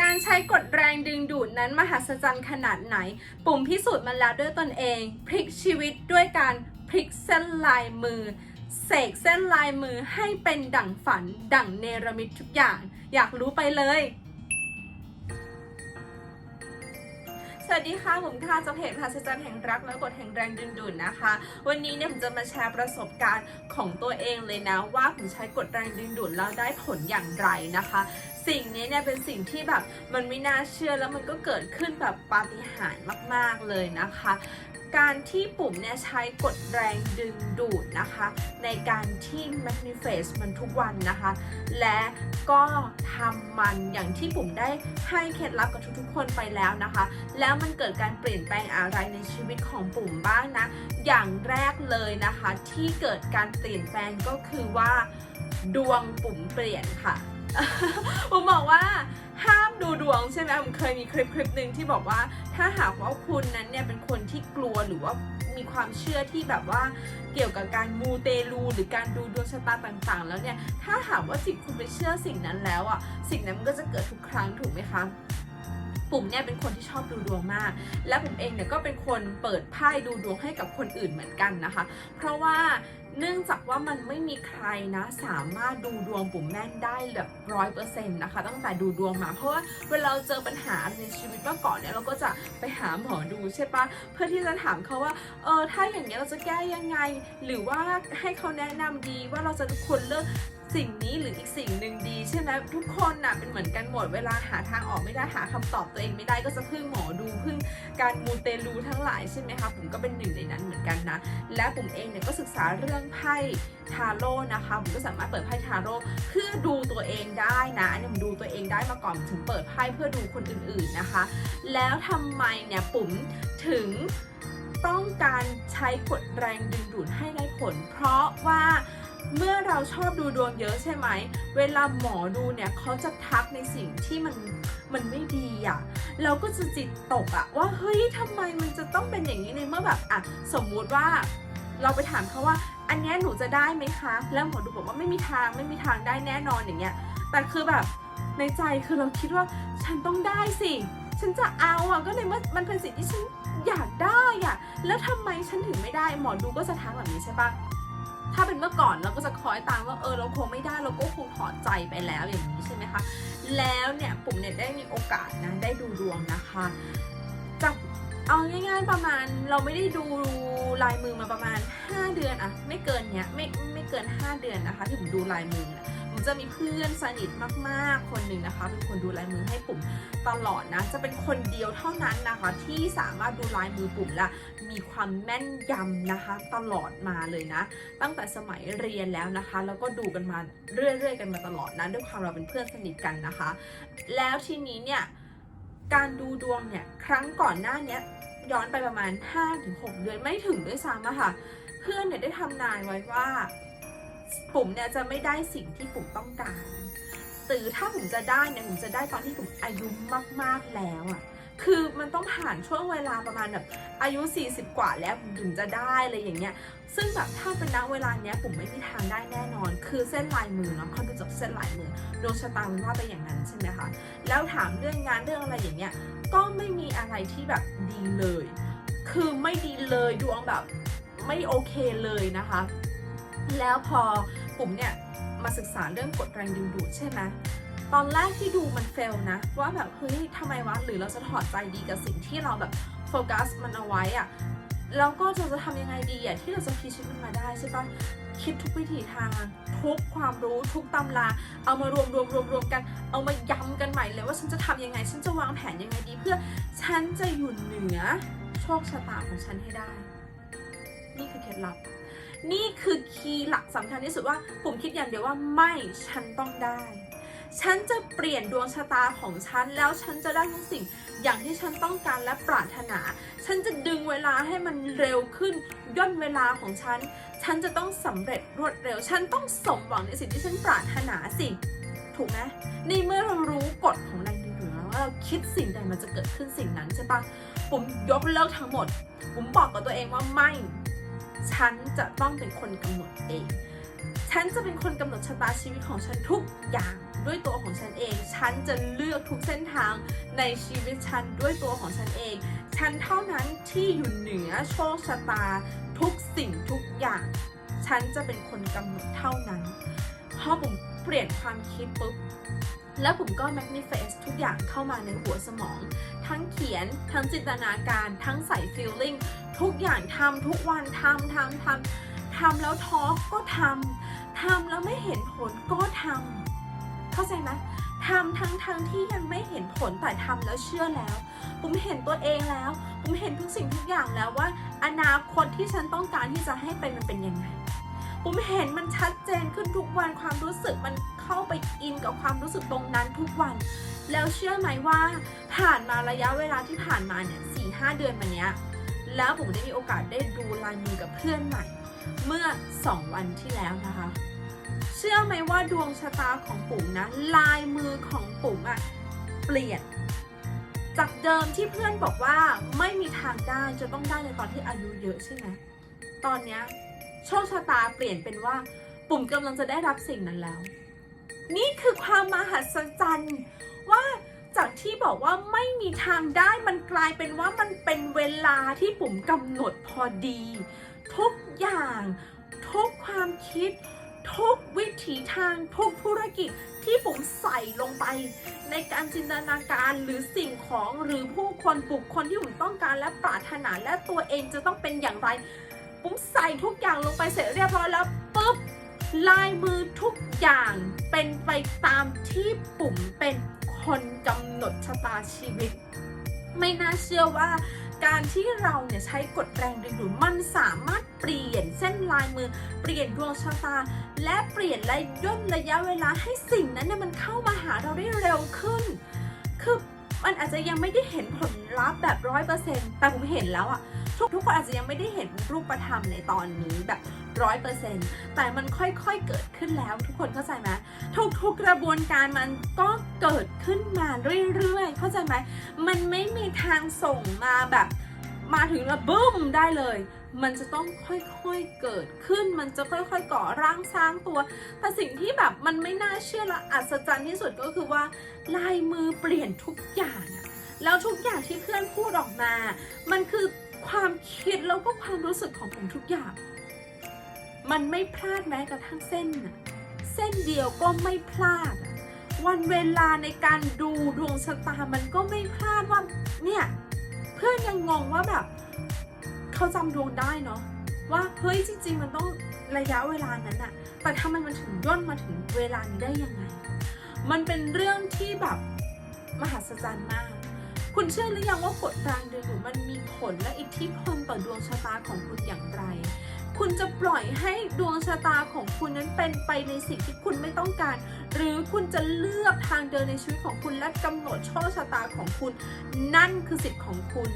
การใช้กฎแรงดึงดูดนั้นมหัศจรรย์ขนาดไหน ปุ่มพิสูจน์มันแล้วด้วยตนเอง พลิกชีวิตด้วยการพลิกเส้นลายมือ เสกเส้นลายมือให้เป็นดั่งฝัน ดั่งเนรมิตทุกอย่าง อยากรู้ไปเลย สวัสดีค่ะ ผมค่ะจากเพจพาสจันแห่งรักและกฎแห่งแรงดึงดูดนะคะ วันนี้เนี่ยผมจะมาแชร์ประสบการณ์ของตัวเองเลยนะ ว่าผมใช้กฎแรงดึงดูดแล้วได้ผลอย่างไรนะคะ สิ่งนี้เนี่ยเป็นสิ่งที่แบบมันไม่น่าเชื่อแล้วมันก็เกิดขึ้นแบบปาฏิหาริย์มาก ๆเลยนะคะ การที่ปุ่มเนี่ยใช้กดแรงดึงดูดนะคะ ในการที่ manifest มันทุกวันนะคะ และก็ทำมันอย่างที่ปุ่มได้ให้เคล็ดลับกับทุกๆคนไปแล้วนะคะ แล้วมันเกิดการเปลี่ยนแปลงอะไรในชีวิตของปุ่มบ้างนะ อย่างแรกเลยนะคะ ที่เกิดการเปลี่ยนแปลงก็คือว่า ดวงปุ่มเปลี่ยนค่ะ ผมบอกว่าห้ามดูดวงใช่ไหมผมเคยมีคลิปคลิปหนึ่งที่บอกว่าถ้าหากว่าคุณนั้นเนี่ยเป็นคนที่กลัวหรือว่ามีความเชื่อที่แบบว่าเกี่ยวกับการมูเตลูหรือการดูดวงชะตาต่างๆ แล้วเนี่ยถ้าหากว่าจิตคุณไปเชื่อสิ่งนั้นแล้วอะสิ่งนั้นมันก็จะเกิดทุกครั้งถูกไหมคะปุ่มเนี่ยเป็นคนที่ชอบดูดวงมาก และผมเองเนี่ยก็เป็นคนเปิดไพ่ดูดวงให้กับคนอื่นเหมือนกันนะคะ เพราะว่า เนื่องจากว่ามันไม่มีใครนะสามารถดูดวงปุ่มแม่นได้แบบร้อยเปอร์เซ็นต์นะคะ ตั้งแต่ดูดวงมาเพราะว่าเวลาเราเจอปัญหาในชีวิตเมื่อก่อนเนี่ยเราก็จะไปหาหมอดูใช่ปะเพื่อที่จะถามเขาว่าเออถ้าอย่างเงี้ยเราจะแก้ยังไง หรือว่าให้เขาแนะนำดีว่าเราจะควรเลือก สิ่งนี้หรืออีกสิ่งหนึ่งดีใช่ไหมทุกคนน่ะเป็นเหมือนกันหมดเวลาหาทางออกไม่ได้หาคำตอบตัวเองไม่ได้ก็จะพึ่งหมอดูพึ่งการมูเตลูทั้งหลายใช่ไหมคะผมก็เป็นหนึ่งในนั้นเหมือนกันนะ และผมเองเนี่ยก็ศึกษาเรื่องไพ่ทาโร่นะคะผมก็สามารถเปิดไพ่ทาโร่เพื่อดูตัวเองได้นะอันนี้ผมดูตัวเองได้มาก่อนถึงเปิดไพ่เพื่อดูคนอื่นๆนะคะ แล้วทำไมเนี่ยปุ๋มถึงต้องการใช้กฎแรงดึงดูดให้ได้ผล เพราะว่า เมื่อเราชอบดูดวงเยอะใช่ไหม เวลาหมอดูเนี่ยเขาจะทักในสิ่งที่มันมันไม่ดีอะ่ะ เราก็จะจิตตกอะว่าเฮ้ยทำไมมันจะต้องเป็นอย่างนี้ในเมื่อแบบอะสมมุติว่าเราไปถามเขาว่า อันนี้หนูจะได้ไหมคะ แล้วหมอดูบอกว่าไม่มีทางไม่มีทางได้แน่นอนอย่างเงี้ย แต่คือแบบในใจคือเราคิดว่าฉันต้องได้สิ ฉันจะเอาอะก็ในเมื่อมันเป็นสิ่งที่ฉันอยากได้อะ แล้วทำไมฉันถึงไม่ได้ หมอดูก็จะทักแบบนี้ใช่ปะ ถ้าเป็นเมื่อก่อนเราก็จะคอยตามว่าเออเราคงไม่ได้เราก็คงถอดใจไปแล้วอย่างนี้ใช่ไหมคะ แล้วเนี่ยปุ่มเนี่ยได้มีโอกาสนะได้ดูดวงนะคะจากเอาง่ายๆประมาณเราไม่ได้ดูลายมือมาประมาณ 5 เดือนอะไม่เกินเนี้ยไม่ไม่เกิน 5 เดือนนะคะที่ผมดูลายมือ จะมีเพื่อนสนิทมากๆ คนหนึ่งนะคะ เป็นคนดูลายมือให้ปุ่มตลอดนะ จะเป็นคนเดียวเท่านั้นนะคะ ที่สามารถดูลายมือปุ่มและมีความแม่นยำนะคะ ตลอดมาเลยนะ ตั้งแต่สมัยเรียนแล้วนะคะ แล้วก็ดูกันมาเรื่อยๆกันมาตลอดนะด้วยความเราเป็นเพื่อนสนิทกันนะคะ แล้วทีนี้เนี่ยการดูดวงเนี่ยครั้งก่อนหน้านี้ยย้อนไปประมาณ 5-6 เดือนไม่ถึงด้วยซ้ำอะค่ะ เพื่อนเนี่ยได้ทำนายไว้ว่า ปุ่มเนี่ยจะไม่ได้สิ่งที่ปุ่มต้องการหรือถ้าผมจะได้เนี่ยผมจะได้ตอนที่ผมอายุมากๆแล้วอะคือมันต้องผ่านช่วงเวลาประมาณแบบอายุ 40 กว่าแล้วถึงจะได้อะไรอย่างเงี้ย ซึ่งแบบถ้าเป็นณเวลาเนี้ยผมไม่มีทางได้แน่นอน คือเส้นลายมือเนาะเขาดูจากเส้นลายมือดวงชะตามันว่าไปอย่างนั้นใช่ไหมคะ แล้วถามเรื่องงานเรื่องอะไรอย่างเงี้ย ก็ไม่มีอะไรที่แบบดีเลย คือไม่ดีเลยดวงแบบไม่โอเคเลยนะคะ แล้วพอปุ่มเนี่ยมาศึกษาเรื่องกฎแรงดึงดูดใช่ไหมตอนแรกที่ดูมันเฟลนะ ว่าแบบเฮ้ยทำไมวะหรือเราจะถอดใจดีกับสิ่งที่เราแบบโฟกัสมันเอาไว้อะแล้วก็จะจะทำยังไงดีอะที่เราจะพิชิตมันมาได้ใช่ปะคิดทุกวิถีทาง ทุกความรู้ทุกตำรา เอามารวมรวมรวมรวมกัน เอามาย้ำกันใหม่เลยว่าฉันจะทำยังไง ฉันจะวางแผนยังไงดี เพื่อฉันจะอยู่เหนือโชคชะตาของฉันให้ได้ นี่คือเคล็ดลับ นี่คือคีย์หลักสำคัญที่สุดว่าผมคิดอย่างเดียวว่าไม่ฉันต้องได้ ฉันจะเปลี่ยนดวงชะตาของฉันแล้วฉันจะได้ทุกสิ่งอย่างที่ฉันต้องการและปรารถนา ฉันจะดึงเวลาให้มันเร็วขึ้นย่นเวลาของฉัน ฉันจะต้องสำเร็จรวดเร็ว ฉันต้องสมหวังในสิ่งที่ฉันปรารถนาสิ ถูกไหมในเมื่อเรารู้กฎของแรงดึงดูดแล้วว่าเราคิดสิ่งใดมันจะเกิดขึ้นสิ่งนั้นใช่ปะผมยกเลิกทั้งหมด ผมบอกกับตัวเองว่าไม่ ฉันจะต้องเป็นคนกำหนดเอง ฉันจะเป็นคนกำหนดชะตาชีวิตของฉันทุกอย่างด้วยตัวของฉันเอง ฉันจะเลือกทุกเส้นทางในชีวิตฉันด้วยตัวของฉันเอง ฉันเท่านั้นที่อยู่เหนือโชคชะตาทุกสิ่งทุกอย่าง ฉันจะเป็นคนกำหนดเท่านั้น พอผมเปลี่ยนความคิดปุ๊บแล้วผมก็ manifest ทุกอย่างเข้ามาในหัวสมอง ทั้งเขียน ทั้งจินตนาการ ทั้งใส่ feeling ทุกอย่างทำทุกวันทำทำทำทำแล้วท้อก็ทำทำแล้วไม่เห็นผลก็ทำเข้าใจไหมทำทั้งทั้งที่ยังไม่เห็นผลแต่ทำแล้วเชื่อแล้วผมเห็นตัวเองแล้วผมเห็นทุกสิ่งทุกอย่างแล้วว่า อนาคตที่ฉันต้องการที่จะให้เป็นมันเป็นยังไงผมเห็นมันชัดเจนขึ้นทุกวันความรู้สึกมันเข้าไปอินกับความรู้สึกตรงนั้นทุกวัน แล้วเชื่อไหมว่าผ่านมาระยะเวลาที่ผ่านมาเนี่ยสี่ห้าเดือนมาเนี้ย แล้วผมได้มีโอกาสได้ดูลายมือกับเพื่อนใหม่ เมื่อ 2 วันที่แล้วนะคะ เชื่อไหมว่าดวงชะตาของปุ๋มนะ ลายมือของปุ๋มอะเปลี่ยน จากเดิมที่เพื่อนบอกว่าไม่มีทางได้จะต้องได้ในตอนที่อายุเยอะใช่ไหมตอนเนี้ยโชคชะตาเปลี่ยนเป็นว่า ปุ่มกำลังจะได้รับสิ่งนั้นแล้ว นี่คือความมหัศจรรย์ มีทางได้มันกลายเป็นว่ามันเป็นเวลาที่ปุ่มกำหนดพอดี ทุกอย่าง ทุกความคิด ทุกวิถีทางทุกธุรกิจที่ปุ่มใส่ลงไป ในการจินตนาการหรือสิ่งของหรือผู้คนบุคคลที่ผมต้องการและปรารถนาและตัวเองจะต้องเป็นอย่างไรผมใส่ทุกอย่างลงไปเสร็จเรียบร้อยแล้วปุ๊บลายมือทุกอย่างเป็นไปตามที่ปุ่มเป็น คนกำหนดชะตาชีวิต ไม่น่าเชื่อว่าการที่เราเนี่ยใช้กฎแรงดึงดูดมันสามารถเปลี่ยนเส้นลายมือ เปลี่ยนดวงชะตา และเปลี่ยนและย่นระยะเวลาให้สิ่งนั้นเนี่ยมันเข้ามาหาเราได้เร็วขึ้น คือ มันอาจจะยังไม่ได้เห็นผลลัพธ์แบบร้อยเปอร์เซ็นต์แต่ผมเห็นแล้วอะทุกทุกคนอาจจะยังไม่ได้เห็นรูปธรรมในตอนนี้แบบร้อยเปอร์เซ็นต์แต่มันค่อยๆเกิดขึ้นแล้วทุกคนเข้าใจไหมทุกๆกระบวนการมันก็เกิดขึ้นมาเรื่อยๆ เข้าใจไหมมันไม่มีทางส่งมาแบบมาถึงแล้วบึ้มได้เลย มันจะต้องค่อยๆเกิดขึ้น มันจะค่อยๆก่อร่างสร้างตัว แต่สิ่งที่แบบมันไม่น่าเชื่อและอัศจรรย์ที่สุดก็คือว่า ลายมือเปลี่ยนทุกอย่างอะแล้วทุกอย่างที่เพื่อนพูดออกมา มันคือความคิดแล้วก็ความรู้สึกของผมทุกอย่าง มันไม่พลาดแม้กระทั่งเส้นน่ะเส้นเดียวก็ไม่พลาด วันเวลาในการดูดวงชะตามันก็ไม่พลาดว่าเนี่ยเพื่อนยังงงว่าแบบ เขาจำดวงได้เนาะว่าเฮ้ยจริง ๆ มันต้องระยะเวลานั้นอะแต่ทำไมมันถึงย่นมาถึงเวลานี้ได้ยังไง มันเป็นเรื่องที่แบบมหัศจรรย์มาก คุณเชื่อหรือยังว่ากฎแรงดึงดูดมันมีผลและอิทธิพลต่อดวงชะตาของคุณอย่างไร คุณจะปล่อยให้ดวงชะตาของคุณนั้นเป็นไปในสิ่งที่คุณไม่ต้องการ หรือคุณจะเลือกทางเดินในชีวิตของคุณและกำหนดโชคชะตาของคุณ นั่นคือสิทธิ์ของคุณ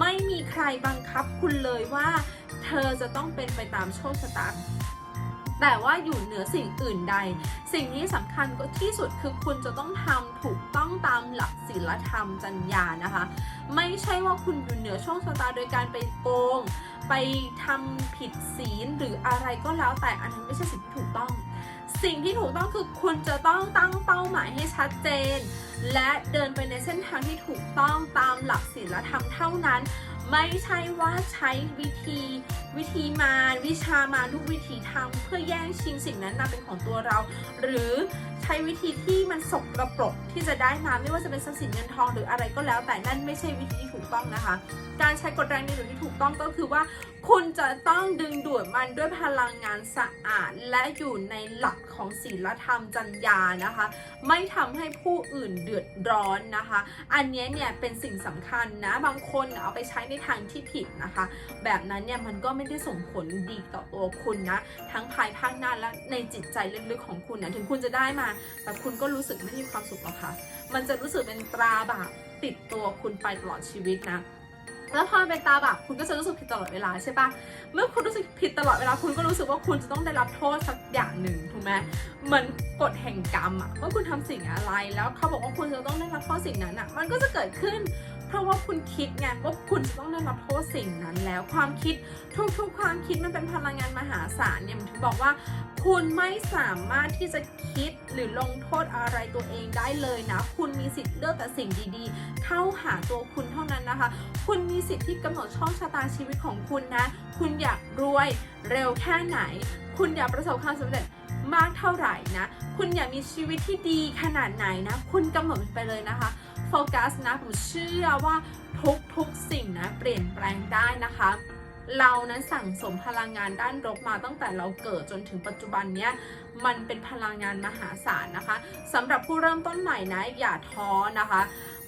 ไม่มีใครบังคับคุณเลยว่า เธอจะต้องเป็นไปตามโชคชะตา แต่ว่าอยู่เหนือสิ่งอื่นใด สิ่งที่สำคัญก็ที่สุดคือคุณจะต้องทำถูกต้องตามหลักศีลธรรมจรรยานะคะ ไม่ใช่ว่าคุณอยู่เหนือโชคชะตาโดยการไปโกง ไปทำผิดศีลหรืออะไรก็แล้วแต่อันนั้นไม่ใช่สิ่งที่ถูกต้อง สิ่งที่ถูกต้องคือคุณจะต้องตั้งเป้าหมายให้ชัดเจน และเดินไปในเส้นทางที่ถูกต้องตามหลักศีลธรรมเท่านั้น ไม่ใช่ว่าใช้วิธีวิธีมารวิชามารทุกวิธีทางเพื่อแย่งชิงสิ่งนั้นมาเป็นของตัวเรา หรือ ใช้วิธีที่มันสกระปรกที่จะได้มาไม่ว่าจะเป็นทรัพย์สินเงินทองหรืออะไรก็แล้ว แต่นั่นไม่ใช่วิธีที่ถูกต้องนะคะ การใช้กฎแรงดึงดูดที่ถูกต้องก็คือว่า คุณจะต้องดึงดูดมันด้วยพลังงานสะอาด และอยู่ในหลักของศีลธรรมจรรยานะคะ ไม่ทำให้ผู้อื่นเดือดร้อนนะคะ อันนี้เนี่ยเป็นสิ่งสำคัญนะบางคนเอาไปใช้ในทางที่ผิดนะคะ แบบนั้นเนี่ยมันก็ไม่ได้ส่งผลดีต่อตัวคุณนะทั้งภายภาคหน้าและในจิตใจลึกๆของคุณนะถึงคุณจะได้มาแต่คุณก็รู้สึกไม่มีความสุขหรอกค่ะ มันจะรู้สึกเป็นตราบาปติดตัวคุณไปตลอดชีวิตนะแล้วพอเป็นตาบาปคุณก็จะรู้สึกผิดตลอดเวลาใช่ปะเมื่อคุณรู้สึกผิดตลอดเวลาคุณก็รู้สึกว่าคุณจะต้องได้รับโทษสักอย่างหนึ่งถูกไหมเหมือนกฎแห่งกรรมอะว่าคุณทำสิ่งอะไรแล้วเขาบอกว่าคุณจะต้องได้รับโทษสิ่งนั้นอะมันก็จะเกิดขึ้น เพราะว่าคุณคิดไงว่าคุณจะต้องได้รับโทษสิ่งนั้นแล้วความคิดทุกๆ ความคิดมันเป็นพลังงานมหาศาลเนี่ยมันถึงบอกว่า คุณไม่สามารถที่จะคิดหรือลงโทษอะไรตัวเองได้เลยนะ คุณมีสิทธิ์เลือกแต่สิ่งดีๆ เข้าหาตัวคุณเท่านั้นนะคะ คุณมีสิทธิ์ที่กำหนดช่องชะตาชีวิตของคุณนะ คุณอยากรวยเร็วแค่ไหน คุณอยากประสบความสำเร็จมากเท่าไหร่นะ คุณอยากมีชีวิตที่ดีขนาดไหนนะ คุณกำหนดไปเลยนะคะ โฟกัสนะผมเชื่อว่าทุกๆสิ่งนะเปลี่ยนแปลงได้นะคะ เรานั้นสั่งสมพลังงานด้านลบมาตั้งแต่เราเกิดจนถึงปัจจุบันเนี้ยมันเป็นพลังงานมหาศาลนะคะสำหรับผู้เริ่มต้นใหม่นะอย่าท้อนะคะ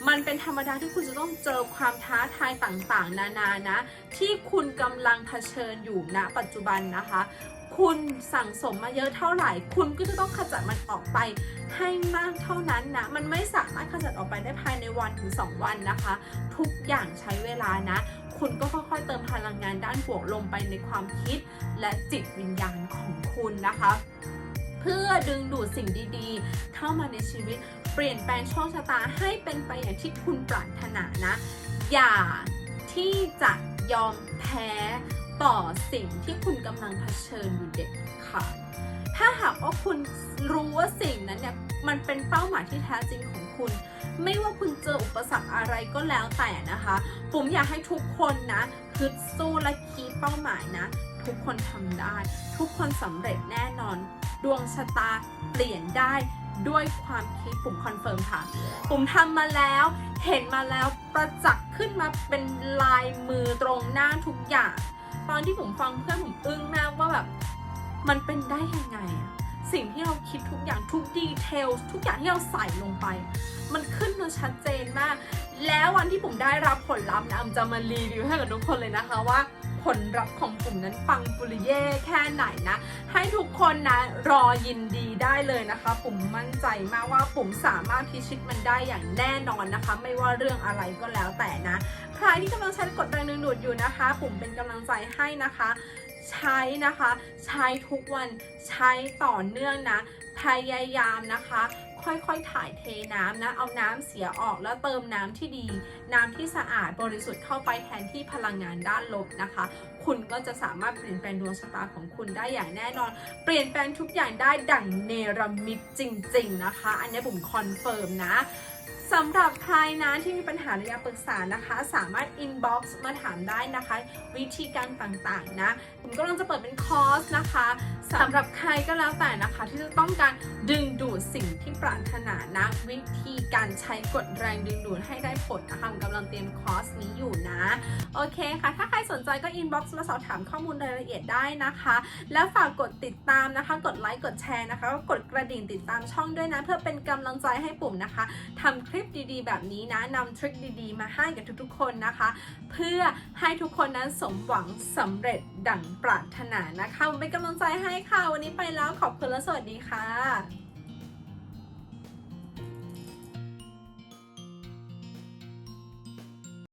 มันเป็นธรรมดาที่คุณจะต้องเจอความท้าทายต่างๆ นานานะ ที่คุณกำลังเผชิญอยู่ณปัจจุบันนะคะ คุณสั่งสมมาเยอะเท่าไหร่ คุณก็จะต้องขจัดมันออกไปให้มากเท่านั้นนะ มันไม่สามารถขจัดออกไปได้ภายในวันถึง 2 วันนะคะ ทุกอย่างใช้เวลานะ คุณก็ค่อยๆ เติมพลังงานด้านบวกลงไปในความคิดและจิตวิญญาณของคุณนะคะ เพื่อดึงดูดสิ่งดีๆ เข้ามาในชีวิต เปลี่ยนแปลงโชคชะตาให้เป็นไปอย่างที่คุณปรารถนานะ อย่าที่จะยอมแพ้ ต่อสิ่งที่คุณกำลังเผชิญอยู่เด็ดขาดถ้าหากว่าคุณรู้ว่าสิ่งนั้นเนี่ยมันเป็นเป้าหมายที่แท้จริงของคุณ ไม่ว่าคุณเจออุปสรรคอะไรก็แล้วแต่นะคะ ผมอยากให้ทุกคนนะฮึดสู้และคีดเป้าหมายนะ ทุกคนทำได้ ทุกคนสำเร็จแน่นอน ดวงชะตาเปลี่ยนได้ด้วยความคิดผมคอนเฟิร์มค่ะผมทำมาแล้ว เห็นมาแล้วประจักษ์ขึ้นมาเป็นลายมือตรงหน้าทุกอย่าง ตอนที่ผมฟังเพื่อนผมอึ้งมากว่าแบบมันเป็นได้ยังไงอะสิ่งที่เราคิดทุกอย่างทุกดีเทลทุกอย่างที่เราใส่ลงไป มันขึ้นมาชัดเจนมาก แล้ววันที่ผมได้รับผลลัพธ์นะผมจะมารีวิวให้กับทุกคนเลยนะคะว่า ผลลัพธ์ของผมนั้นปังปุริเย่แค่ไหนนะ ให้ทุกคนนะรอยินดีได้เลยนะคะ ผมมั่นใจมากว่าผมสามารถพิชิตมันได้อย่างแน่นอนนะคะ ไม่ว่าเรื่องอะไรก็แล้วแต่นะ ใครที่กำลังใช้กดแรงดึงดูดอยู่นะคะ ผมเป็นกำลังใจให้นะคะ ใช้นะคะ ใช้ทุกวันใช้ต่อเนื่องนะพยายามนะคะ ค่อยๆ ถ่ายเทน้ำนะ เอาน้ำเสียออกแล้วเติมน้ำที่ดี น้ำที่สะอาดบริสุทธิ์เข้าไปแทนที่พลังงานด้านลบนะคะ คุณก็จะสามารถเปลี่ยนแปลงดวงชะตาของคุณได้อย่างแน่นอน เปลี่ยนแปลงทุกอย่างได้ดั่งเนรมิตจริง ๆ นะคะ อันนี้ผมคอนเฟิร์มนะสำหรับใครนะที่มีปัญหาหรืออยากปรึกษานะคะ สามารถ inbox มาถามได้นะคะ วิธีการต่างๆนะ ผมกำลังจะเปิดเป็นคอร์สนะคะสำหรับใครก็แล้วแต่นะคะ ที่จะต้องการดึงดูดสิ่งที่ปรารถนานะวิธีการใช้กดแรงดึงดูดให้ได้ผลนะคะผมกำลังเตรียมคอร์สนี้อยู่นะ โอเคค่ะ ถ้าใครสนใจก็ inbox มาสอบถามข้อมูลรายละเอียดได้นะคะ แล้วฝากกดติดตามนะคะ กดไลค์กดแชร์นะคะก็กดกระดิ่งติดตามช่องด้วยนะ เพื่อเป็นกำลังใจให้ปุ่มนะคะทำคลิปดีๆ แบบนี้นะนำทริคดีๆ มาให้กับทุกๆ คนนะคะ เพื่อให้ทุกคนนั้นสมหวังสำเร็จดั่งปรารถนานะคะเป็นกำลังใจให้ค่ะ วันนี้ไปแล้วขอบคุณและสวัสดีค่ะ